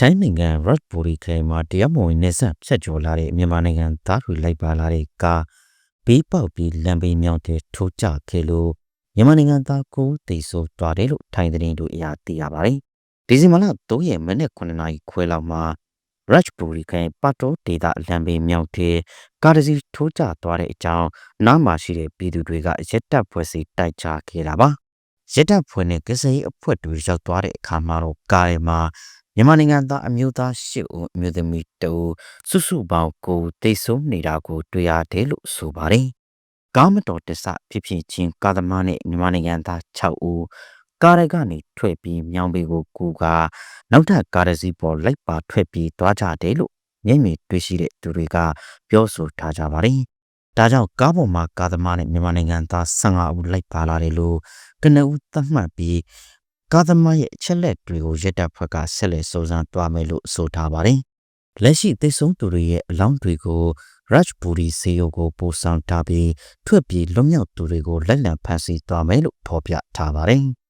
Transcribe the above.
ထိုင်းနိုင်ငံရတ်ဘူရီခရိုင်မှာတရားမဝင်နေဆက်ဖြတ်ကျော်လာတဲ့မြန်မာနိုင်ငံသားတွေလိုက်ပါလာတဲ့ကားဘေးပေါက်ပြီးလမ်းဘေးမြောင်းတဲ့ထိုးကျခဲ့လို့မြန်မာနိုင်ငံသားကိုတိတ်ဆိုးသွားတယ်လို့ထိုင်းသတင်းတို့အရာသိရပါတယ်။ဒီဇင်ဘာလ3ရက်မိနစ်9နာရီခွဲလောက်မှာရတ်ဘူရီခရိုင်ပတ်တိုဒေတာလမ်းဘေးမြောင်းတဲ့ကားတစ်စီးထိုးကျသွားတဲ့အကြောင်းနားမှာရှိတဲ့ပြည်သူတွေကရက်တပ်ဖွဲ့စီတိုက်ချခဲ့တာပါ။ရက်တပ်ဖွဲ့နဲ့ကစရေးအဖွဲ့တွေရောက်သွားတဲ့အခါမှာတော့ကားထဲမှာ မြန်မာနိုင်ငံသားအမျိုးသား၈ဦးအမျိုးသမီး2ဦးစုစုပေါင်း9ဦးတိတ်ဆုံးနေတာကိုတွေ့ရတယ်လို့ဆိုပါတယ်။ကားမတော်တဆဖြစ်ဖြစ်ချင်းကားသမားနဲ့မြန်မာနိုင်ငံသား6ဦးကားရကနေထွက်ပြီးမြောင်းဘေးကိုကူကနောက်ထပ်ကားတစ်စီးပေါ်လိုက်ပါထွက်ပြီးသွားကြတယ်လို့မျက်မြင်တွေ့ရှိတဲ့သူတွေကပြောဆိုထားကြပါတယ်။ဒါကြောင့်ကားပေါ်မှာကားသမားနဲ့မြန်မာနိုင်ငံသား15ဦးလိုက်ပါလာတယ်လို့ကနဦးသတ်မှတ်ပြီး ကားသမားရဲ့အချက်လက်တွေကိုရက်တပ်ဖွဲ့ကဆက်လက်စုံစမ်းသွားမယ်လို့ဆိုထားပါတယ်။လက်ရှိသိဆုံးသူတွေရဲ့အလောင်းတွေကို Raj Puri ဆေးရုံကိုပို့ဆောင်ထားပြီးထွက်ပြေးလွတ်မြောက်သူတွေကိုလက်လံဖမ်းဆီးသွားမယ်လို့ဖော်ပြထားပါတယ်။